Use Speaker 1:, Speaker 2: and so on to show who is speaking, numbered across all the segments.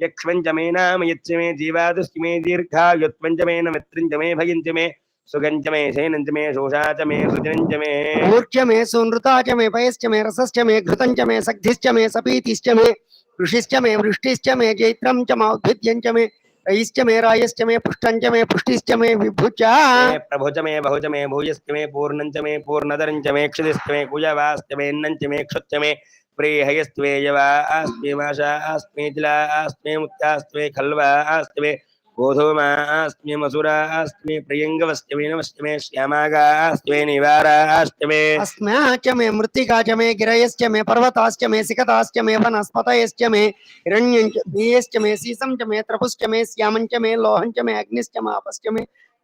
Speaker 1: यक्ष्मञ्चमे
Speaker 2: नाम यच्च मे जीवादुश्च मे दीर्घायुत्पञ्च मे न मित्रञ्च मे भयञ्च मे सुगञ्च मे शयनञ्च मे शोषा च मे सुजनञ्च मे मूर्च मे सुनृता च मे पयश्च मे रसश्च मे
Speaker 1: घृतञ्च मे
Speaker 2: सग्धिश्च मे सपीतिश्च मे ऋषिश्च मे वृष्टिश्च मे जैत्रं च मौद्भिद्यञ्च मे रयिश्च मे रायश्च मे पुष्टञ्च मे पुष्टिश्च मे विभुच प्रभुच मे बहुच मे भूयश्च मे पूर्णञ्च मे पूर्णदरञ्च मे
Speaker 1: क्षुदिश्च मे कुजवाश्च मे मे क्षुच्च मे प्रेहयस्त्वे यवास्त्वे माशास्त्वे तिलास्त्वे मुक्तास्त्वे खल्वास्त्वे गोधूमास्त्वे मसुरास्त्वे प्रियङ्गवस्त्वे नमस्त्वे श्यामागास्त्वे निवारास्त्वे अस्म्याश्च मे मृत्तिकाश्च मे गिरयश्च मे पर्वताश्च मे सिकताश्च मे वनस्पतयश्च मे हिरण्यञ्च मेयश्च मे सीसं च मे त्रपुश्च मे श्यामं
Speaker 2: च मे लोहं च मे अग्निश्च मापश्च मे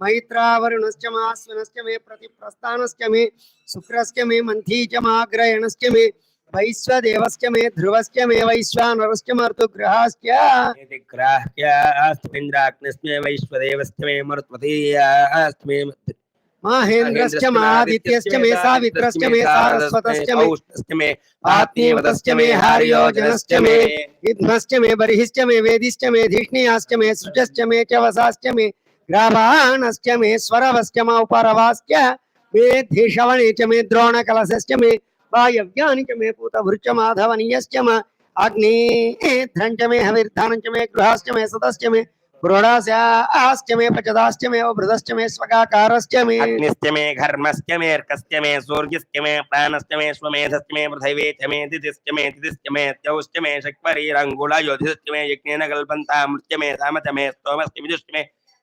Speaker 2: मैत्रावरुणश्च माश्विनश्च मे प्रतिप्रस्थानश्च मे शुक्रश्च मे मन्थी च माग्रयणश्च मे वैश्वदेवश्च मे ध्रुवश्च मे वैश्वानरश्च मर्तुग्रहाश्च
Speaker 1: ग्राह्यास्त्वेन्द्राग्निस्मे वैश्वदेवस्य मे मरुत्वतीयास्मे
Speaker 2: माहेन्द्रश्च मादित्यश्च मे सावित्रश्च मे सारस्वतश्च मे
Speaker 1: औष्णश्च मे
Speaker 2: आत्मीवतश्च मे हार्योजनश्च मे विद्मश्च मे बर्हिश्च मे वेदिश्च मे धिष्णियाश्च मे सृजश्च मे च वसाश्च मे ग्राभाणश्च मे स्वरवश्च म उपरवाश्च मे धीषवणे च मे द्रोणकलशश्च मे वायव्यानि च मे पूतभृच माधवनीयश्च म अग्निध्रं च मे हविर्धानं च मे गृहाश्च मे सतश्च मे पुरोडास्याश्च मे पचदाश्च मे अभृतश्च मे स्वगाकारश्च मे।
Speaker 1: अग्निश्च मे घर्मश्च मे अर्कश्च मे सूर्यश्च मे प्राणश्च मे स्वमेधश्च मे पृथिवी च मे दितिश्च मे तिथिश्च मे त्यौश्च मे शक्वरीरङ्गुलयोधिश्च मे यज्ञेन कल्पन्तामृत्य मे साम च मे स्तोमश्च विदुश्च मे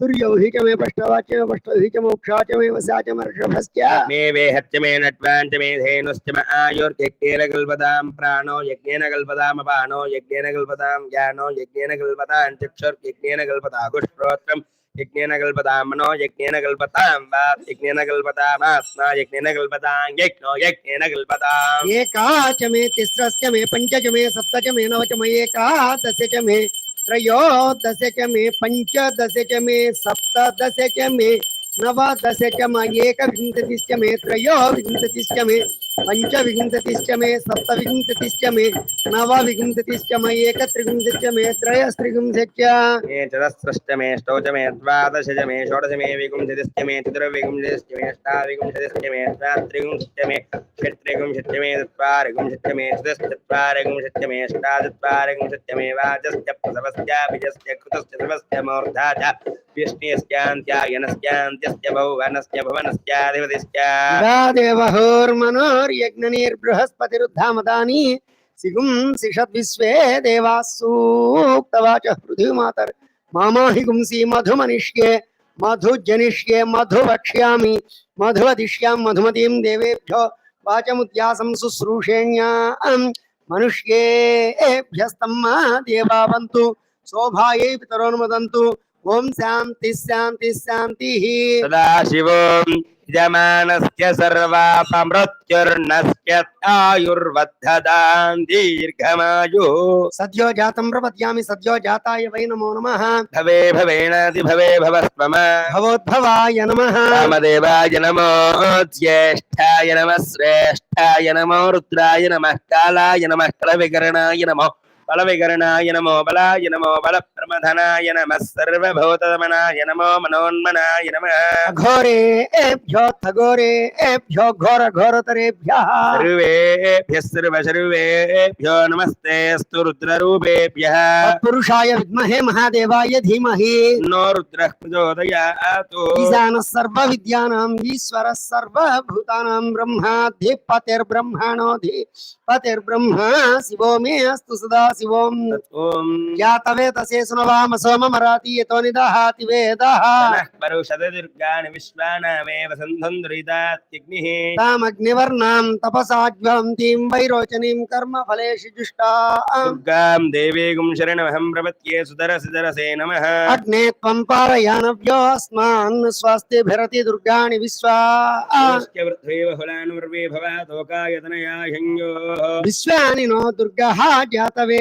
Speaker 2: तुर्यौहि च मे पष्टवाच मे च मे वसा च
Speaker 1: मे वेहच्च मे नट्वाञ्च मे धेनुश्च म आयुर्यज्ञेन कल्पतां प्राणो यज्ञेन कल्पताम् यज्ञेन कल्पतां ज्ञानो यज्ञेन कल्पतां चक्षुर्यज्ञेन यज्ञेन कल्पतां मनो यज्ञेन कल्पतां वाक् यज्ञेन कल्पतामात्मा यज्ञेन कल्पतां यज्ञो यज्ञेन कल्पताम्
Speaker 2: एका च मे तिस्रश्च मे पञ्च च मे सप्त च मे नव च मे एकादश च मे
Speaker 1: त्रयोदशकमे पञ्चदशकमे सप्तदशकमे नवदशकम एकविंशतिष्टमे त्रयोविंशतिष्टमे पञ्चविंशतिष्टमे सप्तविंशतिष्टमे नवविंशतिष्टमे एकत्रिंशतिष्टमे त्रयस्त्रिंशत्य चतस्रष्टमे अष्टौचमे द्वादशजमे षोडशमे विगुंशतिष्टमे चतुर्विगुंशतिष्टमे अष्टाविगुंशतिष्टमे द्वात्रिंशत्यमे षट्त्रिंशत्यमे चत्वारिंशत्यमे चतुश्चत्वारिंशत्यमे अष्टाचत्वारिंशत्यमे वाचस्य प्रसवस्याभिजस्य कृतस्य सर्वस्य मूर्धा च विष्णेस्यान्त्यायनस्यान्त्यस्य भुवनस्य भुवनस्याधिपतिश्च
Speaker 2: देवहोर्मनो యజ్ఞనిర్బృహస్పతిరుద్ధామదాని సిగుం సిషద్విశ్వే దేవాసూక్తవాచ పృథివీమాతర్ మామాహిగుంసి మధుమనిష్యే మధుజనిష్యే మధువక్ష్యామి మధువదిష్యాం మధుమతీం దేవేభ్యో వాచముద్యాసం శుశ్రూషేణ్యాం. మనుష్యేభ్యస్తం మా దేవావంతు శోభాయై పితరోన్మదంతు. ఓం శాంతి శాంతి శాంతి.
Speaker 1: సదాశివం. యజమానస్య సర్వాపమృత్యుర్నస్య ఆయుర్వర్ధదాం దీర్ఘమాయు
Speaker 2: సద్యో జాతం ప్రపద్యామి సద్యో జాతాయ వై నమో నమ।
Speaker 1: భవే భవేనాది భవే భవస్మమ
Speaker 2: భవోద్భవాయ నమ।
Speaker 1: రామదేవాయ నమో జ్యేష్ఠాయ నమ శ్రేష్ఠాయ నమో రుద్రాయ నమ కాలాయ నమ కలవికరణాయ నమో। బలవికరణాయ నమో బలాయ నమో బల ప్రమథనాయ నమ సర్వభూతమనాయ నమో మనోన్మనాయ నమ
Speaker 2: ఘోరేభ్యో ఘోరేభ్యో ఘోర ఘోరతరేభ్య
Speaker 1: సర్వేభ్య సర్వ సర్వేభ్యో నమస్తే అస్తు రుద్రరూపేభ్య
Speaker 2: పురుషాయ విద్మహే మహాదేవాయ ధీమహి
Speaker 1: నో రుద్ర ప్రచోదయాతు
Speaker 2: ఈశాన సర్వ విద్యానాం ఈశ్వర సర్వభూతానాం బ్రహ్మాధిపతిర్బ్రహ్మణోధి పతిర్బ్రహ్మ శివో మే అస్తు సదా शिवों या तवे तसे सुनवाम
Speaker 1: यतो निदाहाति वेदाः।
Speaker 2: परुषद दुर्गाणि विश्वानामेव सन्धं दुरितात्यग्निः।
Speaker 1: तामग्निवर्णां तपसा ज्वलन्तीं
Speaker 2: वैरोचनीं कर्मफलेषु जुष्टा दुर्गां देवीगुं
Speaker 1: शरणमहं प्रपत्ये सुतरसि तरसे नमः।
Speaker 2: अग्ने त्वं पारयानव्योऽस्मान् स्वास्थ्यभिरति दुर्गाणि
Speaker 1: विश्वा। विश्वानि नो दुर्गः जातवे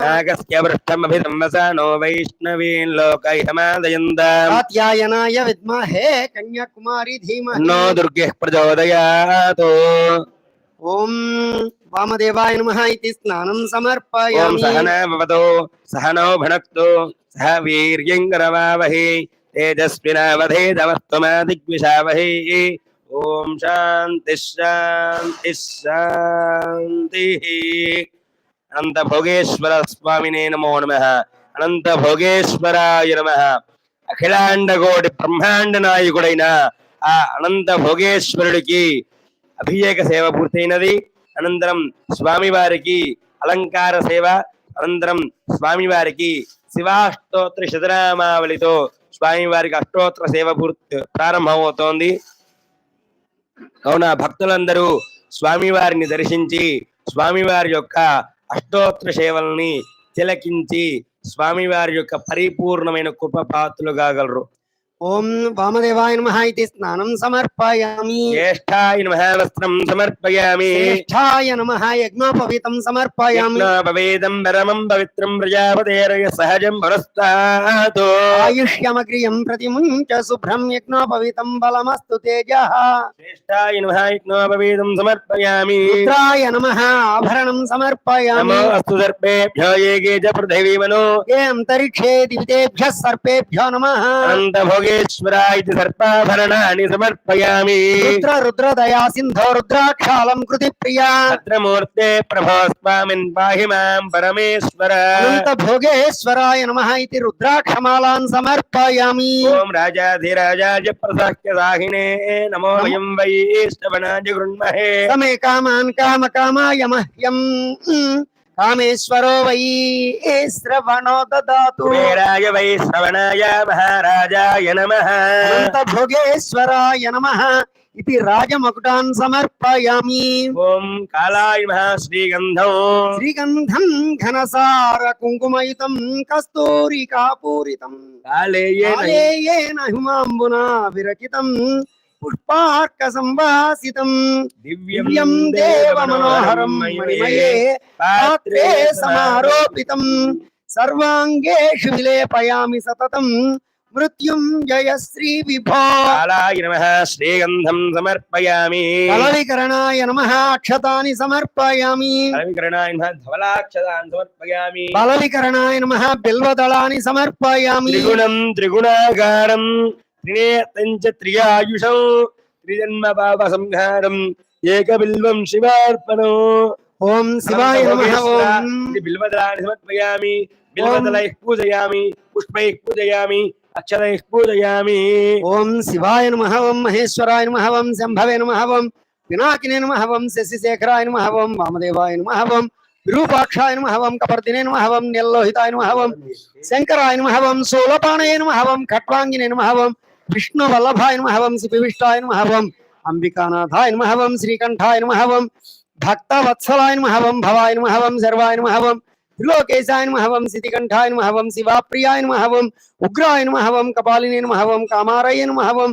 Speaker 2: नागस्यवृष्टमभिदम्बसनो वैष्णवीन् लोकैतमादयन्त। कात्यायनाय
Speaker 1: विद्महे कन्याकुमारी धीमहि।
Speaker 2: नो दुर्गः प्रचोदयात्। ॐ वामदेवाय
Speaker 1: नमः
Speaker 2: इति
Speaker 1: स्नानं समर्पयामि। सहना भवतु सहनौ सह वीर्यं करवावहै तेजस्विनावधेदवस्तुमादिग्विषावहै। ॐ शान्तिः शान्तिः शान्तिः। అనంత భోగేశ్వర స్వామినే నమో నమ అనంత భోగేశ్వరాయ నమ అఖిలాండకోటి బ్రహ్మాండ నాయకుడైన ఆ అనంత భోగేశ్వరుడికి అభిషేక సేవ పూర్తయినది అనంతరం స్వామివారికి అలంకార సేవ అనంతరం స్వామివారికి శివాష్టోత్ర శతనామావళితో స్వామివారికి అష్టోత్తర సేవ పూర్తి ప్రారంభమవుతోంది. కావున భక్తులందరూ స్వామివారిని దర్శించి స్వామివారి యొక్క అష్టోత్తర సేవల్ని తిలకించి స్వామివారి యొక్క పరిపూర్ణమైన కృప పాత్రలు కాగలరు.
Speaker 2: ఓం వామదేవాయ నమః ఇతి స్నానం సమర్పయామి.
Speaker 1: జ్యేష్ఠాయ నమః వస్త్రం సమర్పయామి.
Speaker 2: శ్రేష్ఠాయ నమః యజ్ఞోపవీతం సమర్పయామి.
Speaker 1: యజ్ఞోపవేదం పరమం పవిత్రం ప్రజాపతేరయ సహజం పురస్తాతో
Speaker 2: ఆయుష్యమగ్రియం ప్రతిముంచ శుభ్రం యజ్ఞోపవీతం బలమస్తు తేజః.
Speaker 1: శ్రేష్ఠాయ నమః యజ్ఞోపవేదం సమర్పయామి.
Speaker 2: పుత్రాయ నమః ఆభరణం సమర్పయామి.
Speaker 1: నమో అస్తు సర్పేభ్యో ఏకే చ పృథివీ మనో
Speaker 2: ఏ అంతరిక్షే దివితేభ్యः సర్పేభ్యో నమః.
Speaker 1: అనంత భోగేశ్వరాయ ఇతి సర్పాభరణాన్ని సమర్పయామి
Speaker 2: రుద్ర రుద్రదయా సింధో రుద్రాక్షాలం కృతి ప్రియా
Speaker 1: భద్రమూర్తే ప్రభో స్వామిన్ పాహి మాం పరమేశ్వర
Speaker 2: అనంత భోగేశ్వరాయ నమః ఇతి రుద్రాక్షమాలాన్ సమర్పయామి
Speaker 1: ఓం రాజాధిరాజాయ ప్రసాక్య సాహినే నమో వయం వైష్టవనాయ గృణ్మహే
Speaker 2: సమే కామాన్ కామ కామాయ మహ్యం కామేశ్వరో వై శ్రవణో దదాతు
Speaker 1: కుబేరాయ వై శ్రవణాయ మహారాజాయ నమః.
Speaker 2: అనంత భోగేశ్వరాయ నమః ఇది రాజమకుటాన్ సమర్పయామి.
Speaker 1: ఓం కాళాయ మహా శ్రీగంధం.
Speaker 2: శ్రీగంధం ఘనసార కుంకుమయుతం కస్తూరికాపూరితం
Speaker 1: కాళేయేన
Speaker 2: కాలేయేన హిమాంబునా విరచితం. పుష్పార్క సంవాసితం
Speaker 1: దివ్యం
Speaker 2: దేవ మనోహరం మణిమయే పాత్రే సమారోపితం. సర్వాంగేషు విలేపయామి సతతం. మృత్యుం జయ శ్రీ విభో.
Speaker 1: కాళాయ నమః. శ్రీగంధం సమర్పయామి.
Speaker 2: కలవికరణాయ నమ. అక్షతాని సమర్పయామి.
Speaker 1: అలంకరణాయ నమః. ధవలాక్షదాన్ సమర్పయామి.
Speaker 2: బలవికరణాయ నమ. బిల్వదళాని సమర్పయామి.
Speaker 1: త్రిగుణం త్రిగుణాకారం.
Speaker 2: त्रिनेतञ्च त्रियायुषौ त्रिजन्मपापसंहारम् एकबिल्वं शिवार्पणो ॐ शिवाय नमः ॐ बिल्वदलानि समर्पयामि बिल्वदलैः पूजयामि पुष्पैः पूजयामि पूजयामि शिवाय नमः महेश्वराय नमः नमः पिनाकिने नमः शशिशेखराय नमः वामदेवाय नमः नमः कपर्दिने नमः नेल्लोहिताय नमः नमः सोलपाणये नमः नमः విష్ణు వల్లభాయ మహవం ఓం శిపివిష్టాయ మహవం అంబికానాథాయ మహవం శ్రీకంఠాయ మహవం ఓం భక్తవత్సలాయ మహవం భవాయ మహవం సర్వాయ మహవం త్రిలోకేశాయ మహవం ఓం సితికంఠాయ నమ శివాప్రియాయ మహవం ఉగ్రాయ మహవం ఓం మహవం నమ మహవం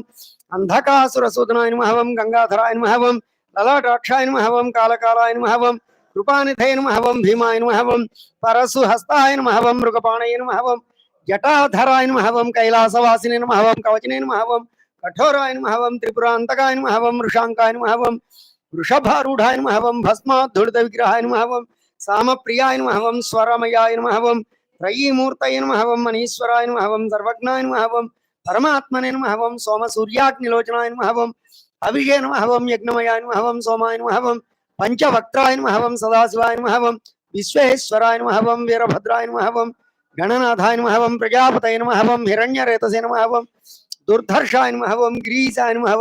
Speaker 2: అంధకాసురసూదనాయ మహవం గంగాధరాయ మహవం లలాటాక్షాయ మహవం కాలకాలాయ మహవం కృపానిధైన మహవం నమ ఓం భీమాయ నమ ఓం పరశు హస్తాయ నమ మృగపాణయ నమ ఓం జటాధరాయ నమ ఓం కైలాసవాసినే నమ ఓం కవచనే నమ ఓం కఠోరాయ నమ ఓం త్రిపురాంతకాయ నమ ఓం వృషాంకాయ నమ ఓం వృషభారూఢాయ నమ ఓం భస్మాద్ధుడిత విగ్రహాయ నమ ఓం సామప్రియాయ నమ ఓం స్వరమయాయ నమ ఓం త్రయీమూర్తయ నమ ఓం మనీశ్వరాయ నమ ఓం సర్వజ్ఞాయ నమ ఓం పరమాత్మనే నమ ఓం సోమ సూర్యాగ్నిలోచనాయ నమ ఓం అభిషే నమ ఓం యజ్ఞమయాయ నమ గణనాథాయ నమ ప్రజాపతయ నమ ఓం హిరణ్యరేతసే నమ ఓం దుర్ధర్షాయ నమ ఓం గిరీశాయ నమ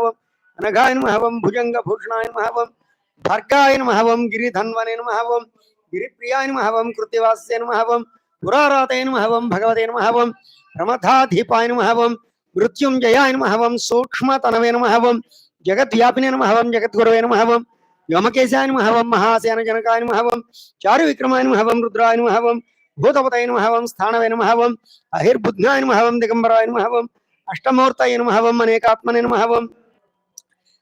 Speaker 2: ఓం అనఘాయ నమ భుజంగ భూషణాయ నమ ఓం భర్గాయ నమ ఓం గిరిధన్వనే నమ ఓం గిరిప్రియాయ నమ ఓం కృత్యవాస్య నమ ఓం పురారాతయ నమ ఓం భగవతే నమ ఓం ప్రమథాధీపాయ నమ ఓం మృత్యుంజయాయ నమ సూక్ష్మతనవే నమ జగద్వ్యాపినే నమ జగద్గురవే నమ వ్యోమకేశాయ నమ మహాసేన జనకాయ నమ చారు విక్రమాయ నమ ఓం రుద్రాయ నమ భూతపతయ నమహవం స్థానవై నమహవం నమ ఓం అహిర్బుద్ధాయ నమ దిగంబరాయ నమహవం అష్టమూర్తయ నమహవం ఓం అనేకాత్మనే నమ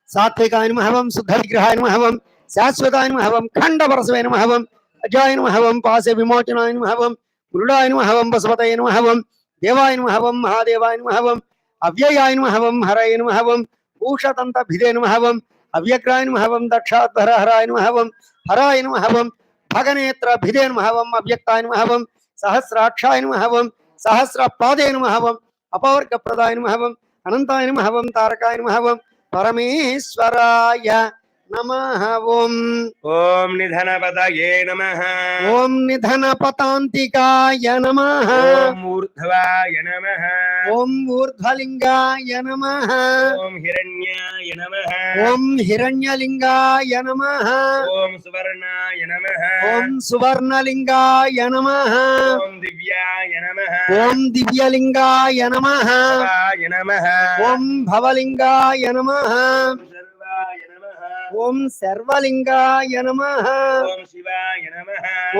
Speaker 2: సాత్వికాయ నమహవం శుద్ధ విగ్రహాయ నమహవం శాశ్వతాయ నమహవం ఓం ఖండపరసవే అజాయ నమహవం ఓం విమోచనాయ నమహవం గురుడాయ నమహవం బసవతయ నమహవం దేవాయ నమహవం మహాదేవాయ నమహవం అవ్యయాయ నమహవం హరయ నమహవం నమ భిదే నమహవం అవ్యగ్రాయ నమహవం ఓం దక్షాధ్వర హరాయ నమహవం హరాయ నమహవం ఖగనేత్ర భగనేత్ర మహవం అవ్యక్తాయన మహవం సహస్రాక్షాయన మహవం సహస్ర పాదేన మహవం అపవర్గ ప్రదాయన మహవం అనంతాయన మహవం తారకాయన మహవం పరమేశ్వరాయ नमः ओम
Speaker 1: ओम निधनपतये नमः
Speaker 2: ओम निधनपतांतिकाय नमः
Speaker 1: ओम ऊर्ध्वाय नमः
Speaker 2: ओम ऊर्ध्वलिंगाय नमः
Speaker 1: ओम हिरण्याय नमः
Speaker 2: ओम हिरण्यलिंगाय नमः
Speaker 1: ओम सुवर्णाय नमः
Speaker 2: ओम सुवर्णलिंगाय नमः
Speaker 1: ओम दिव्याय
Speaker 2: नमः ओम दिव्यलिंगाय
Speaker 1: नमः नमः
Speaker 2: ओम भवलिंगाय नमः
Speaker 1: ஓம் சர்வலிங்காய நம
Speaker 2: ஓம் சிவாய நம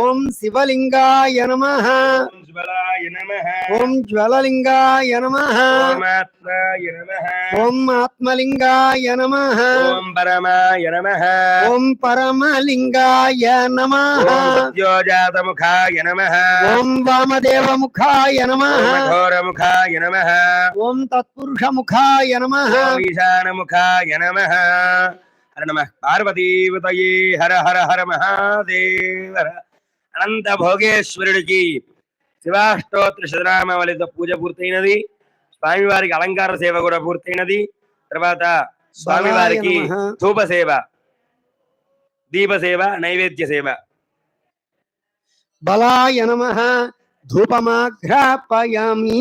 Speaker 1: ஓம் சிவலிங்காய நம
Speaker 2: ஓம் ஜுவலாய நம
Speaker 1: ஓம் ஜுவலலிங்காய நம
Speaker 2: ஓம் ஆத்மாய நம
Speaker 1: ஓம் ஆத்மலிங்காய நம
Speaker 2: ஓம் பரமாய நம
Speaker 1: ஓம் பரமலிங்காய நம
Speaker 2: ஜோஜாதமுகாய நம ஓம்
Speaker 1: வாமதேவமுகாய நம घोरमुखाय
Speaker 2: नमः ॐ तत्पुरुषमुखाय
Speaker 1: नमः ईशानमुखाय नमः హర నమ పార్వతీవతయే హర హర హర మహాదేవ అనంత భోగేశ్వరుడికి శివాష్టోత్తర శతనామావళితో పూజ పూర్తయినది స్వామివారికి అలంకార సేవ కూడా పూర్తయినది తర్వాత స్వామివారికి. ధూప సేవ దీప సేవ నైవేద్య సేవ
Speaker 2: బలాయ నమ ధూపమాఘ్రాపయామి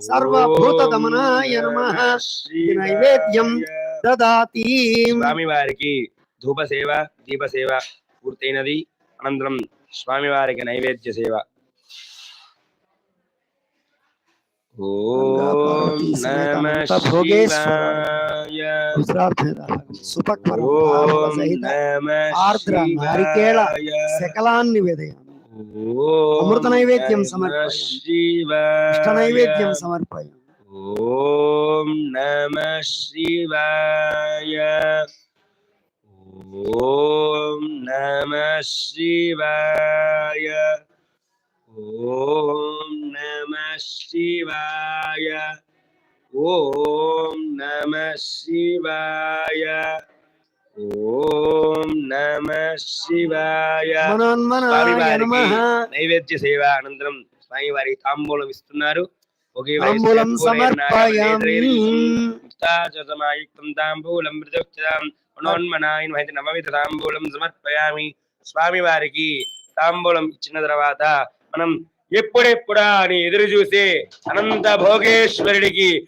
Speaker 2: సర్వభూతదమనాయ నమః ఇది నైవేద్యం దదాతి
Speaker 1: స్వామివారికి ధూప సేవ దీప సేవ పూర్తయినది అనంతరం స్వామివారికి నైవేద్య సేవ ఓం నమ
Speaker 2: భోగేశ్వరాయ.
Speaker 1: శివాయ
Speaker 2: సుపక్వరం
Speaker 1: ఓం
Speaker 2: సహిత
Speaker 1: నమ
Speaker 2: ఆర్ద్ర నారికేళ శకలాన్ని వేదయామి అమృత నైవేద్యం సమర్పయామి. ఇష్ట నైవేద్యం సమర్పయామి
Speaker 1: ఓం నమ శివాయ ఓం నమ శివాయ ఓం నమ శివాయ ఓం నమ శివాయ ఓం నమ శివాయ. నైవేద్య సేవ అనంతరం స్వామి వారి తాంబూలం ఇస్తున్నారు. ఒకే
Speaker 2: తాంబూలం
Speaker 1: నవమిత తాంబూలం సమర్పయామి. స్వామి వారికి తాంబూలం ఇచ్చిన తర్వాత మనం ఎప్పుడెప్పుడా అని ఎదురు చూసే అనంత భోగేశ్వరుడికి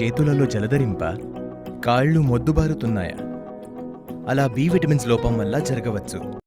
Speaker 3: చేతులలో జలదరింప కాళ్ళు మొద్దుబారుతున్నాయా. అలా బి విటమిన్స్ లోపం వల్ల జరగవచ్చు.